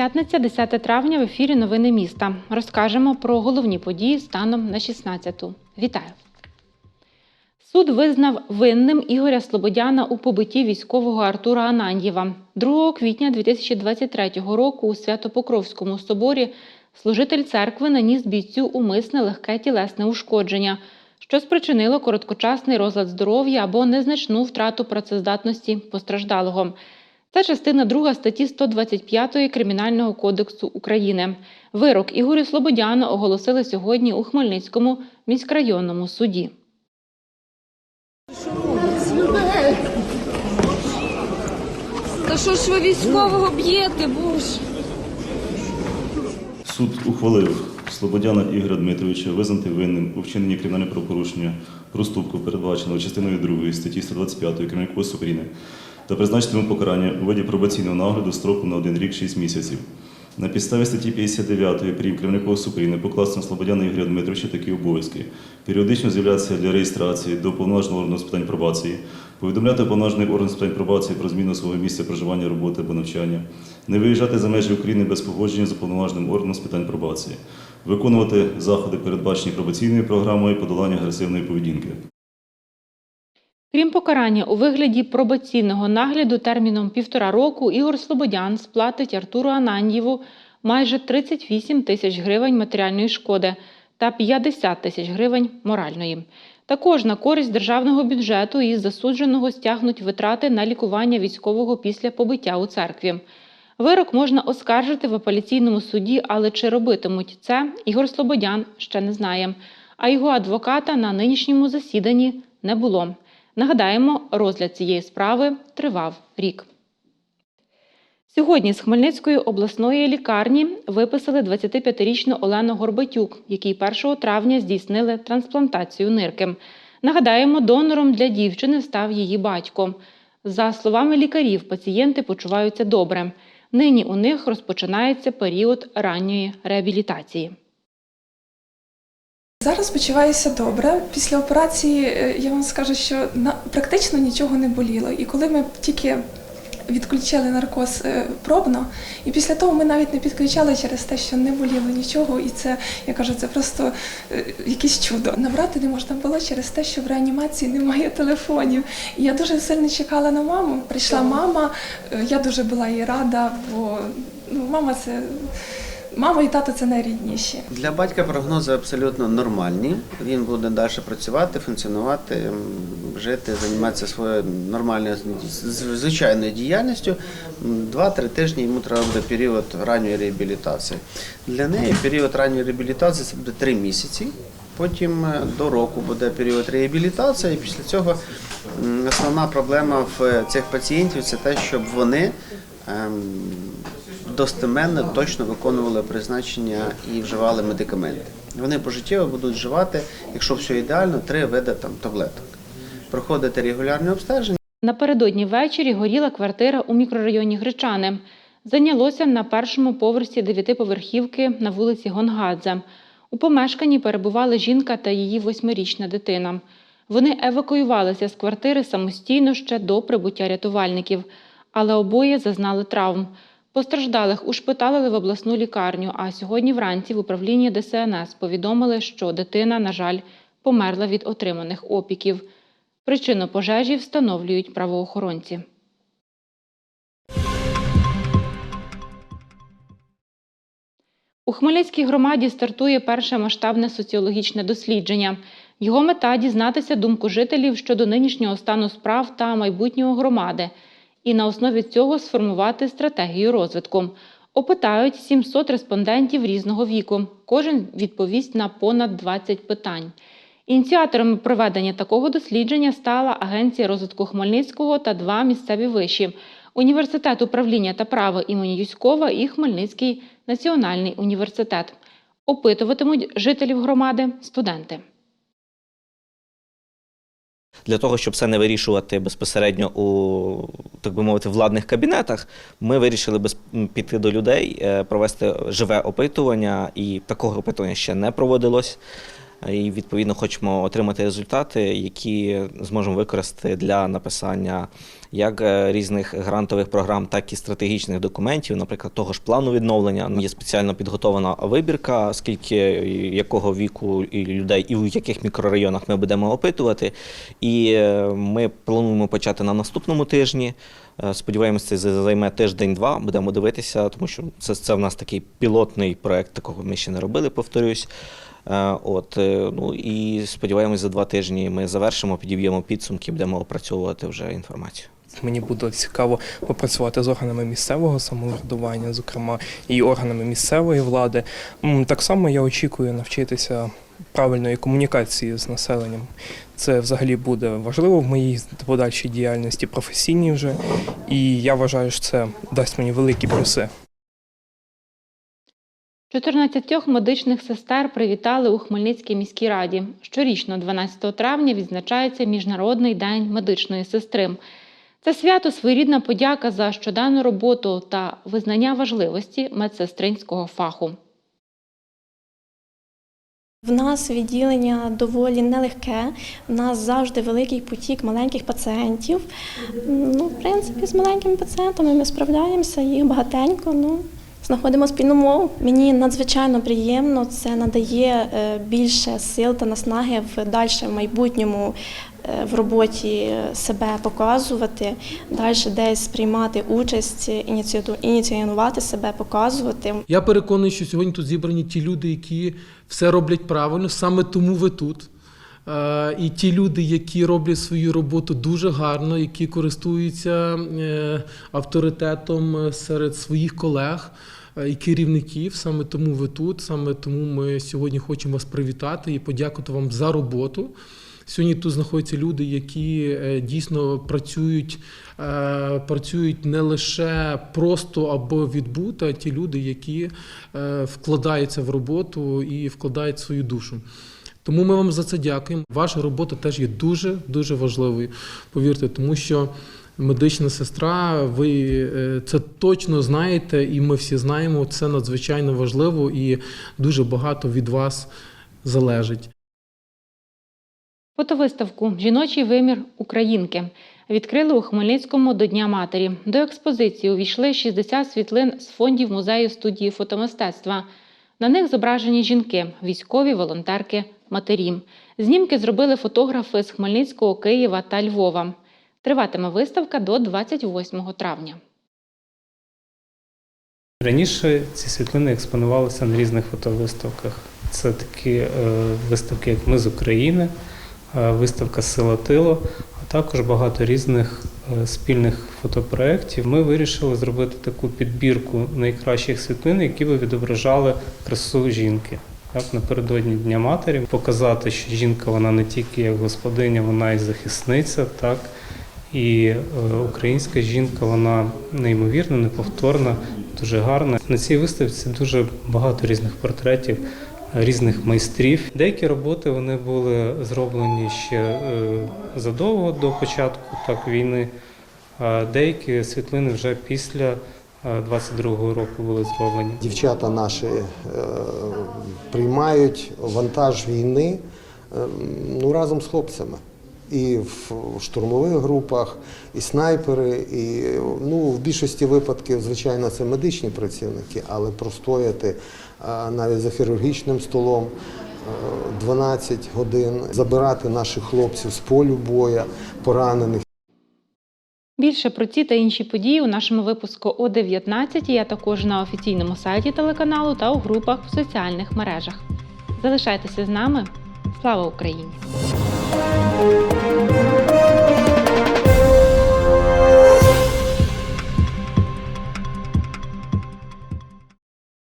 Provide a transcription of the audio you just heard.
П'ятниця, 10 травня в ефірі Новини міста. Розкажемо про головні події станом на 16-ту. Вітаю! Суд визнав винним Ігоря Слободяна у побитті військового Артура Ананьєва. 2 квітня 2023 року у Свято-Покровському соборі служитель церкви наніс бійцю умисне легке тілесне ушкодження, що спричинило короткочасний розлад здоров'я або незначну втрату працездатності постраждалого. Це частина 2 статті 125 Кримінального кодексу України. Вирок Ігорю Слободяну оголосили сьогодні у Хмельницькому міськрайонному суді. Та що ж ви військового б'єте, боже? Суд ухвалив Слободяна Ігоря Дмитровича визнати винним у вчиненні кримінального правопорушення проступку, передбаченого частиною 2 статті 125 Кримінального кодексу України, та призначити йому покарання у виді пробаційного нагляду строку на 1 рік 6 місяців. На підставі статті 59 прим. Кодексу України покласти на Слободяна Ігоря Дмитровича такі обов'язки. Періодично з'являтися для реєстрації до повноваженого органу з питань пробації, повідомляти повноважений орган з питань пробації про зміну свого місця проживання, роботи або навчання, не виїжджати за межі України без погодження з уповноваженим органом з питань пробації, виконувати заходи, передбачені пробаційною програмою подолання агресивної поведінки. Крім покарання у вигляді пробаційного нагляду терміном півтора року Ігор Слободян сплатить Артуру Ананьєву майже 38 тисяч гривень матеріальної шкоди та 50 тисяч гривень моральної. Також на користь державного бюджету із засудженого стягнуть витрати на лікування військового після побиття у церкві. Вирок можна оскаржити в апеляційному суді, але чи робитимуть це, Ігор Слободян ще не знає. А його адвоката на нинішньому засіданні не було. Нагадаємо, розгляд цієї справи тривав рік. Сьогодні з Хмельницької обласної лікарні виписали 25-річну Олену Горбатюк, якій 1 травня здійснили трансплантацію нирки. Нагадаємо, донором для дівчини став її батько. За словами лікарів, пацієнти почуваються добре. Нині у них розпочинається період ранньої реабілітації. Зараз почуваюся добре. Після операції е, я вам скажу, що на практично нічого не боліло. І коли ми тільки відключили наркоз е, пробно, і після того ми навіть не підключали через те, що не боліло нічого, і це я кажу, це просто е, якесь чудо. Набрати не можна було через те, що в реанімації немає телефонів. І я дуже сильно чекала на маму. Прийшла мама, я дуже була їй рада, бо ну, мама це. Мама і тато це найрідніші. Для батька прогнози абсолютно нормальні. Він буде далі працювати, функціонувати, жити, займатися своєю нормальною звичайною діяльністю. Два-три тижні йому треба буде період ранньої реабілітації. Для неї період ранньої реабілітації це буде три місяці. Потім е, до року буде період реабілітації, і після цього основна проблема в цих пацієнтів це те, щоб вони ем, достеменно точно виконували призначення і вживали медикаменти. Вони пожиттєво будуть вживати, якщо все ідеально, три види там таблеток. Проходити регулярне обстеження. Напередодні ввечері горіла квартира у мікрорайоні Гречани. Зайнялося на першому поверсі дев'ятиповерхівки на вулиці Гонгадзе. У помешканні перебували жінка та її восьмирічна дитина. Вони евакуювалися з квартири самостійно ще до прибуття рятувальників, але обоє зазнали травм. Постраждалих ушпиталили в обласну лікарню, а сьогодні вранці в управлінні ДСНС повідомили, що дитина, на жаль, померла від отриманих опіків. Причину пожежі встановлюють правоохоронці. У Хмельницькій громаді стартує перше масштабне соціологічне дослідження. Його мета дізнатися думку жителів щодо нинішнього стану справ та майбутнього громади, і на основі цього сформувати стратегію розвитку. Опитають 700 респондентів різного віку. Кожен відповість на понад 20 питань. Ініціаторами проведення такого дослідження стала Агенція розвитку Хмельницького та два місцеві виші університет управління та права імені Юськова і Хмельницький національний університет. Опитуватимуть жителів громади студенти. Для того, щоб це не вирішувати безпосередньо у, так би мовити, владних кабінетах, ми вирішили без, піти до людей, е, провести живе опитування, і такого опитування ще не проводилось. І відповідно хочемо отримати результати, які зможемо використати для написання як е, різних грантових програм, так і стратегічних документів, наприклад, того ж плану відновлення. Є спеціально підготовлена вибірка, скільки якого віку і людей, і в яких мікрорайонах ми будемо опитувати. І е, ми плануємо почати на наступному тижні. Е, Сподіваємося, це за- займе тиждень-два. Будемо дивитися, тому що це, це в нас такий пілотний проект, такого ми ще не робили, повторюсь. Е, От, е, ну і сподіваємось, за два тижні ми завершимо, підіб'ємо підсумки, будемо опрацьовувати вже інформацію. Мені буде цікаво попрацювати з органами місцевого самоврядування, зокрема і органами місцевої влади. Так само я очікую навчитися правильної комунікації з населенням. Це взагалі буде важливо в моїй подальшій діяльності професійній вже. І я вважаю, що це дасть мені великі плюси. 14 медичних сестер привітали у Хмельницькій міській раді. Щорічно, 12 травня, відзначається Міжнародний день медичної сестри. Це свято своєрідна подяка за щоденну роботу та визнання важливості медсестринського фаху. В нас відділення доволі нелегке. У нас завжди великий потік маленьких пацієнтів. Ну, в принципі, з маленькими пацієнтами ми справляємося, їх багатенько. Ну, знаходимо спільну мову. Мені надзвичайно приємно, це надає е, більше сил та наснаги в дальшому майбутньому е, в роботі себе показувати, далі десь приймати участь, ініціювати себе, показувати. Я переконаний, що сьогодні тут зібрані ті люди, які все роблять правильно, саме тому ви тут. Е, І ті люди, які роблять свою роботу дуже гарно, які користуються е, авторитетом е, серед своїх колег е, і керівників, саме тому ви тут, саме тому ми сьогодні хочемо вас привітати і подякувати вам за роботу. Сьогодні тут знаходяться люди, які е, дійсно працюють, е, працюють не лише просто або відбути, а ті люди, які е, вкладаються в роботу і вкладають свою душу. Тому ми вам за це дякуємо. Ваша робота теж є дуже дуже важливою. Повірте, тому що медична сестра, ви е, це точно знаєте, і ми всі знаємо. Це надзвичайно важливо і дуже багато від вас залежить. Фотовиставку Жіночий вимір Українки відкрили у Хмельницькому до Дня матері. До експозиції увійшли 60 світлин з фондів музею студії фотомистецтва. На них зображені жінки, військові, волонтерки, матері. Знімки зробили фотографи з Хмельницького, Києва та Львова. Триватиме виставка до 28 травня. Раніше ці світлини експонувалися на різних фотовиставках. Це такі е, виставки, як Ми з України, е, виставка Сила Тило, а також багато різних е, спільних фотопроєктів. Ми вирішили зробити таку підбірку найкращих світлин, які би відображали красу жінки. Так, напередодні Дня матері показати, що жінка вона не тільки як господиня, вона і захисниця, так і е, українська жінка, вона неймовірна, неповторна, дуже гарна. На цій виставці дуже багато різних портретів, е, різних майстрів. Деякі роботи вони були зроблені ще е, задовго до початку так, війни, а деякі світлини вже після 22-го року були зроблені. Дівчата наші е, приймають вантаж війни е, ну, разом з хлопцями. І в штурмових групах, і снайпери, і ну, в більшості випадків, звичайно, це медичні працівники, але простояти навіть за хірургічним столом е, 12 годин, забирати наших хлопців з полю боя, поранених. Більше про ці та інші події у нашому випуску о 19, а також на офіційному сайті телеканалу та у групах в соціальних мережах. Залишайтеся з нами. Слава Україні! Thank you.